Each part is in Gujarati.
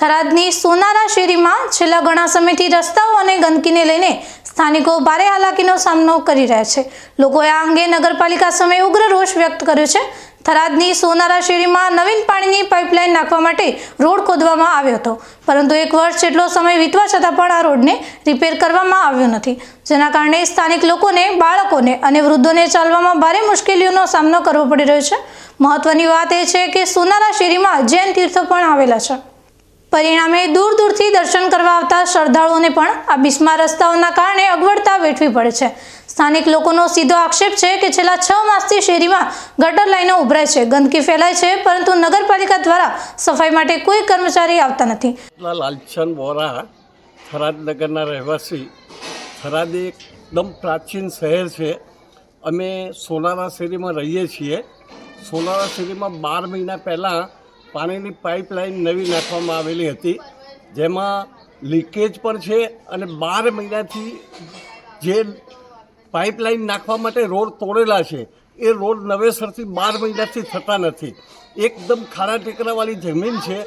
થરાદની સોનારા શેરીમાં છેલ્લા ઘણા સમયથી રસ્તાઓ અને ગંદકીને લઈને સ્થાનિકો ભારે હાલાકીનો સામનો કરી રહ્યા છે. લોકોએ આ અંગે નગરપાલિકા સામે ઉગ્ર રોષ વ્યક્ત કર્યો છે. થરાદની સોનારા શેરીમાં નવીન પાણીની પાઇપલાઇન નાખવા માટે રોડ ખોદવામાં આવ્યો હતો. પરંતુ એક વર્ષ જેટલો સમય વીતવા છતાં પણ આ રોડને રિપેર કરવામાં આવ્યો નથી. જેના કારણે સ્થાનિક લોકોને, બાળકોને અને વૃદ્ધોને ચાલવામાં ભારે મુશ્કેલીઓનો સામનો કરવો પડી રહ્યો છે. મહત્વની વાત એ છે કે સોનારા શેરીમાં જૈન તીર્થો પણ આવેલા છે. પરિણામે દૂર દૂરથી દર્શન કરવા આવતા શ્રદ્ધાળુઓને પણ આ બિસ્મા રસ્તાઓના કારણે અગવડતા વેઠવી પડે છે. સ્થાનિક લોકોનો સીધો આક્ષેપ છે કે છેલ્લા છ માસથી શેરીમાં ગટર લાઈનો ઉભરાય છે, ગંદકી ફેલાય છે, પરંતુ નગરપાલિકા દ્વારા સફાઈ માટે કોઈ કર્મચારી આવતા નથી. લાલચંદ વોરા, થરાદ નગરના રહેવાસી. થરાદ એકદમ પ્રાચીન શહેર છે. અમે સોનારા શેરીમાં રહીએ છીએ. સોનારા શેરીમાં બાર મહિના પહેલાં પાણીની પાઇપલાઇન નવી નાખવામાં આવેલી હતી, જેમાં લીકેજ પણ છે અને બાર મહિનાથી જે પાઇપલાઇન નાખવા માટે રોડ તોડેલા છે, એ રોડ નવેસરથી બાર મહિનાથી થતા નથી. એકદમ ખાડા ટેકરાવાળી જમીન છે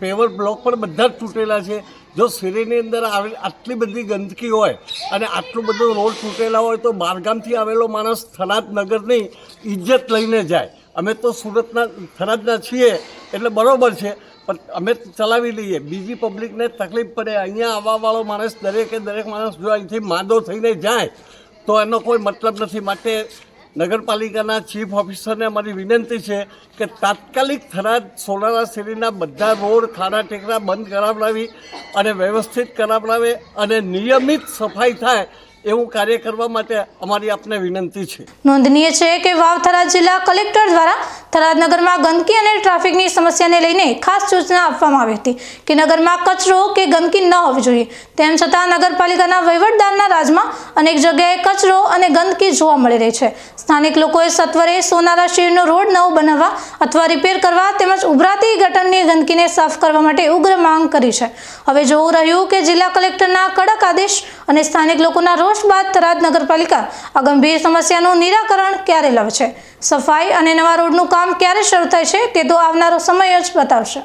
પેવર બ્લોક પણ બધા જ તૂટેલા છે. જો શેરીની અંદર આવેલી આટલી બધી ગંદકી હોય અને આટલું બધું રોડ તૂટેલા હોય તો બારગામથી આવેલો માણસ થરાદ નગરની ઇજ્જત લઈને જાય. અમે તો સુરતના થરાદના છીએ, એટલે બરાબર છે. પણ અમે ચલાવી લઈએ. બીજી પબ્લિકને તકલીફ પડે. અહીંયા આવવાવાળો માણસ દરેકે દરેક માણસ જો અહીંથી માંદો થઈને જાય, તો એનો કોઈ મતલબ નથી. માટે નગરપાલિકાના ચીફ ઓફિસરને અમારી વિનંતી છે કે તાત્કાલિક થરાદ સોનારા શેરીના બધા રોડ, ખાડા, ટેકરા બંધ કરાવડાવી અને વ્યવસ્થિત કરાવડાવે અને નિયમિત સફાઈ થાય એવું કાર્ય કરવા માટે અમારી આપને વિનંતી છે. નોંધનીય છે કે વાવ થરાદ જિલ્લા કલેક્ટર દ્વારા થરાદ નગરમાં ગંદકી અને ટ્રાફિકની સમસ્યાને લઈને ખાસ સૂચના આપવામાં આવી હતી કે નગરમાં કચરો કે ગંદકી ન હોવી જોઈએ. તેમ છતાં નગરપાલિકાના વહીવટદારના રાજમાં અનેક જગ્યાએ કચરો અને ગંદકી જોવા મળી રહી છે. સ્થાનિક લોકોએ સત્વરે સોનારા શેરીનો રોડ નવો બનાવવા અથવા રિપેર કરવા તેમજ ઉભરાતી ગટરની ગંદકીને સાફ કરવા માટે ઉગ્ર માંગ કરી છે. હવે જોવું રહ્યું કે જિલ્લા કલેક્ટરના કડક આદેશ અને સ્થાનિક લોકોના રોષ બાદ થરાદ નગરપાલિકા આ ગંભીર સમસ્યાનું નિરાકરણ ક્યારે લાવશે? સફાઈ અને નવા રોડનું કામ ક્યારે શરૂ થાય છે તે તો આવનારો સમય જ બતાવશે.